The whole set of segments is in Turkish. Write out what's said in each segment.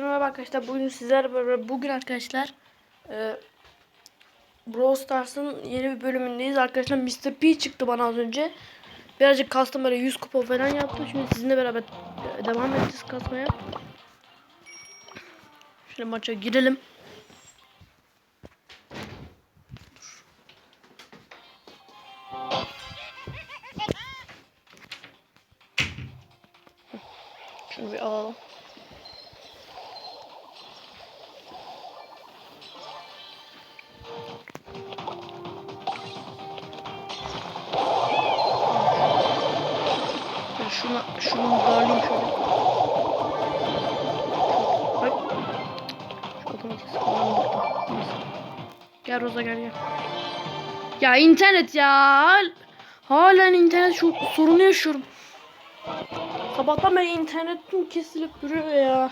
Merhaba arkadaşlar. Bugün sizlerle beraber bugün arkadaşlar e, Brawl Stars'ın yeni bir bölümündeyiz. Arkadaşlar Mr. P çıktı bana az önce. Birazcık kastım böyle 100 kupa falan yaptım şimdi sizinle beraber e, devam edeceğiz kasmaya. Şöyle maça girelim. Şunu bir alalım şunu darlayayım şöyle. Ay. Şu otomatik sıkıntı burada. Neyse. Gel Roza gel gel. Ya internet ya. Halen internet şu sorunu yaşıyorum. Sabahtan beri internetim kesilip duruyor ya.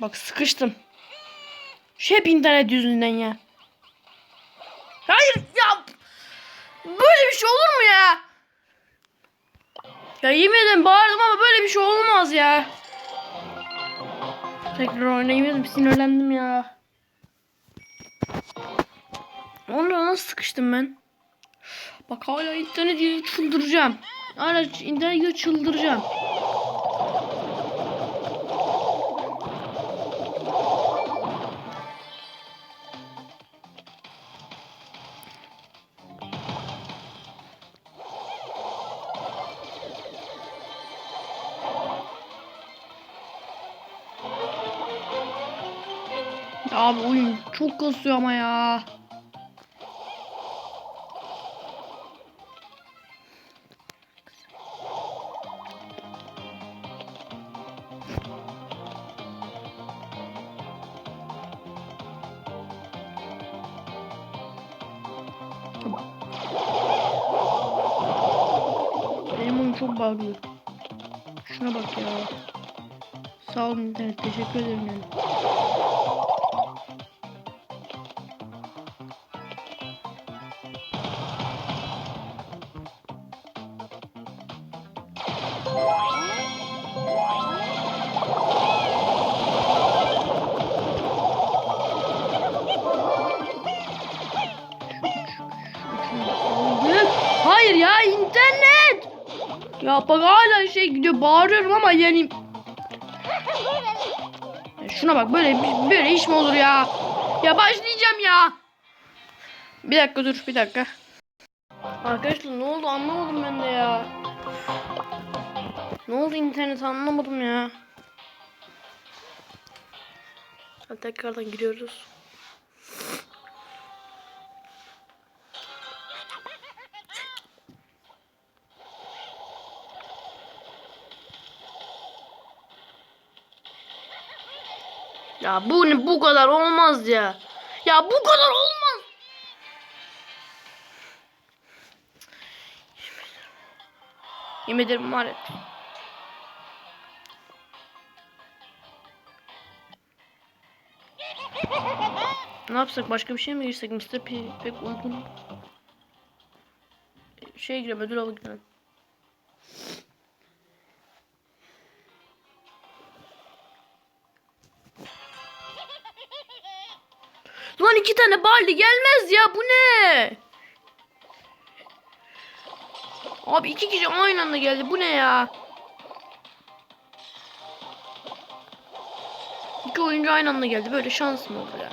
Bak sıkıştım. Şu hep internet yüzünden ya. Bir şey olur mu ya? Ya yemin ederim bağırdım ama böyle bir şey olmaz ya. Tekrar oynayayım sinirlendim ya. Onlara nasıl sıkıştım ben? Bak hala internet çıldıracağım. Hala internet çıldıracağım. Abi oyun çok kasıyor ama ya. Benim oyun çok bağırıyor. Şuna bak ya. Sağ olun internet. Teşekkür ederim yani. Ya bak hala şey gidiyor bağırıyorum ama yani Ya şuna bak böyle böyle iş mi olur ya? Ya başlayacağım ya. Bir dakika dur bir dakika. Arkadaşlar ne oldu anlamadım ben de ya. Ne oldu internet anlamadım ya. Tekrardan giriyoruz. Ya bu ne bu kadar olmaz ya. Ya bu kadar olmaz. Yemin ederim var ya. Ne yapsak başka bir şey mi girsek Mr. P pek uygun. Şey girelim ödül alıp girelim. Lan iki tane baldi gelmez ya bu ne? Abi iki kişi aynı anda geldi bu ne ya? İki oyuncu aynı anda geldi böyle şans mı olur ya?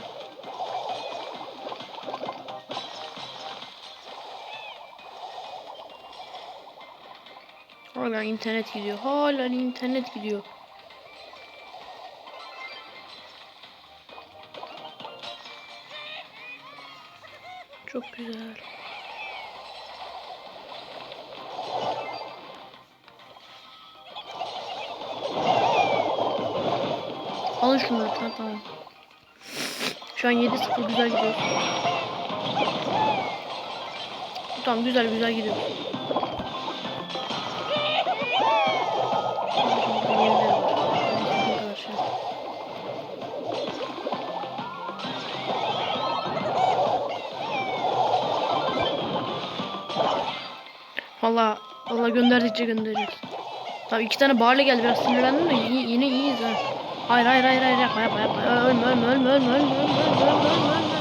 Hala internet gidiyor. Hala internet gidiyor. Çok güzel. Alın şunu lütfen tamam. Şu an 7-0 güzel gidiyor. Tamam güzel güzel gidiyor. Valla Valla gönderdikçe göndereceğiz. Tabii iki tane Barley geldi biraz sinirlendim de y- yine iyiyiz ha. Hayır hayır hayır hayır yapma yapma yapma. Ölme ölme ölme ölme ölme ölme ölme ölme ölme ölme.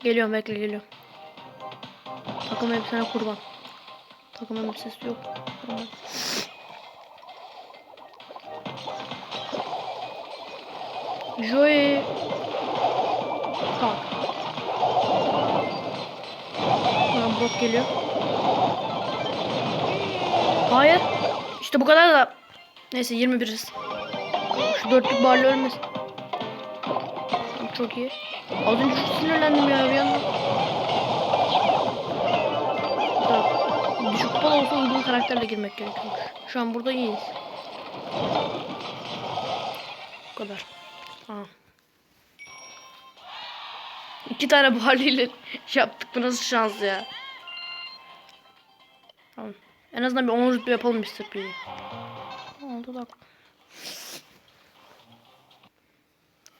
Geliyorum bekle geliyorum. Takım elbisene kurban. Takım elbisesi yok. Kurban. Joey. Brock geliyor. Hayır. İşte bu kadar da. Neyse 21'iz. Şu dörtlük barlı ölmesin. Çok iyi. Az önce çok sinirlendim ya bir anda. Düşük kupa olsa uygun karakterle girmek gerekiyormuş. Şu an burada iyiyiz. Bu kadar. Tamam. İki tane Barley ile yaptık. Bu nasıl şans ya? Tamam. En azından bir 10 rütbe yapalım Mr. P'yi. Oldu da.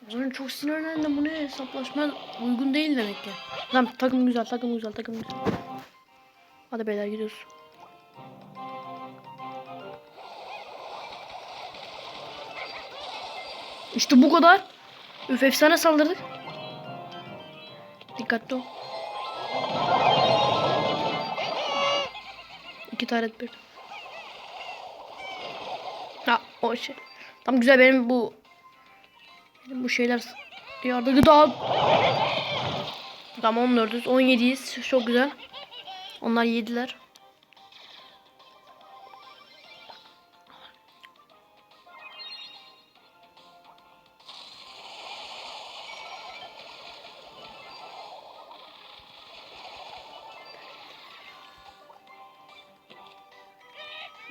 Az çok sinirlendim. Bu ne hesaplaşma uygun değil demek ki. Tamam takım güzel, takım güzel, takım güzel. Hadi beyler gidiyoruz. İşte bu kadar. Üf efsane saldırdık. Dikkatli ol. İki tane bir. Ha o şey. Tam güzel benim bu benim bu şeyler yardığı daha Tamam 14'üz 17'yiz çok güzel. Onlar yediler.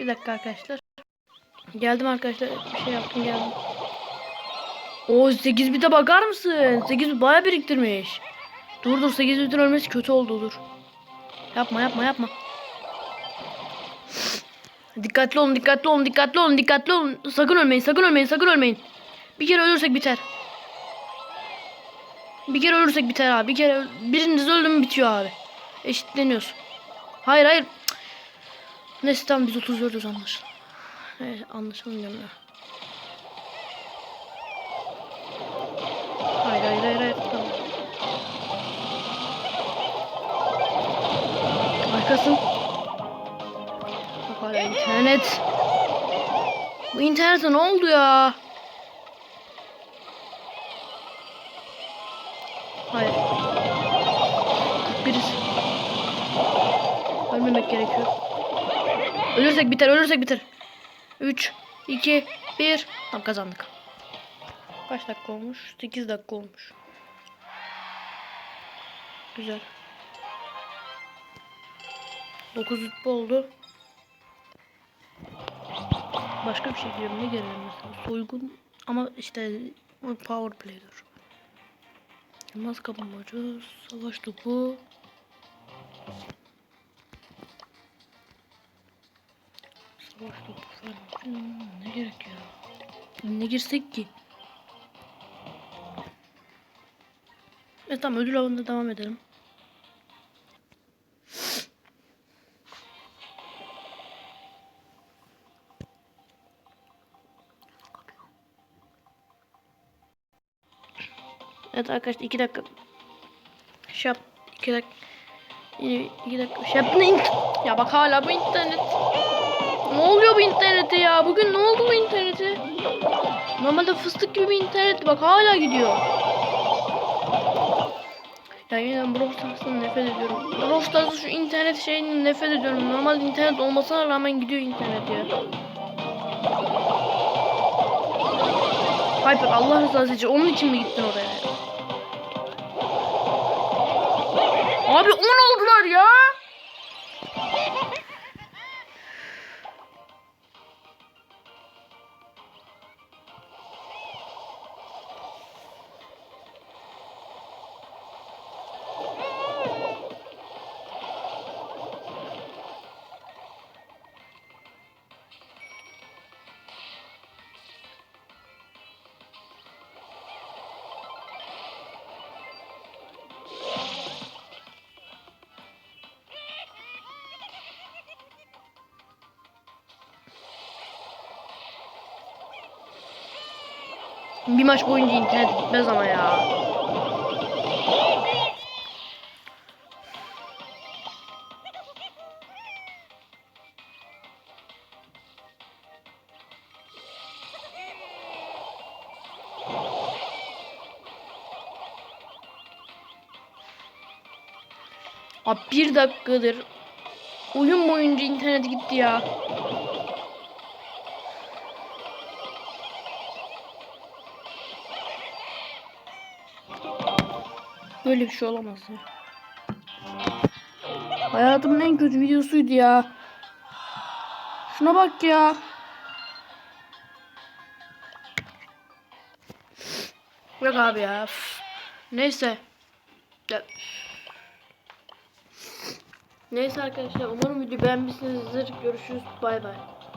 Bir dakika arkadaşlar. Geldim arkadaşlar. Bir şey yaptım geldim. O 8 bite bakar mısın? 8 bit bayağı biriktirmiş. Dur dur 8 bitin ölmesi kötü oldu dur. Yapma yapma yapma. Dikkatli olun dikkatli olun dikkatli olun dikkatli olun. Sakın ölmeyin sakın ölmeyin sakın ölmeyin. Bir kere ölürsek biter. Bir kere ölürsek biter abi. Bir kere biriniz öldü mü bitiyor abi. Eşitleniyoruz. Hayır hayır. Neyse tamam biz 34'üz anlaşılan. Evet anlaşılmıyor ya. Hayır hayır hayır hayır. Tamam. Arkasın. Bak hala internet. Bu internete ne oldu ya? Hayır. 41'iz. Ölmemek gerekiyor. Ölürsek biter, ölürsek biter. 3, 2, 1. Tamam kazandık. Kaç dakika olmuş? 8 dakika olmuş. Güzel. 9 rütbe oldu. Başka bir şey diyorum. Ne gelelim mesela? Soygun ama işte power play'dir. Elmas kapamacı, savaş topu. Hmm, ne gerek ya? Ne girsek ki? Evet tamam ödül avında devam edelim. Evet arkadaşlar 2 dakika. Şap 2 dakika. Yine 2 dakika. Şap ne? Ya bak hala bu internet. Ne oluyor bu internete ya? Bugün ne oldu bu internete? Normalde fıstık gibi bir internet. Bak hala gidiyor. Ya yine Brawl Stars'tan nefret ediyorum. Brawl şu internet şeyini nefret ediyorum. Normal internet olmasına rağmen gidiyor internet ya. Hyper Allah rızası için onun için mi gittin oraya? Abi 10 oldular ya. Bir maç boyunca internet gitmez ama ya. Abi bir dakikadır oyun boyunca internet gitti ya. Böyle bir şey olamaz ya. Hayatımın en kötü videosuydu ya. Şuna bak ya. Yok abi ya. Neyse. Neyse arkadaşlar umarım video beğenmişsinizdir. Görüşürüz. Bay bay.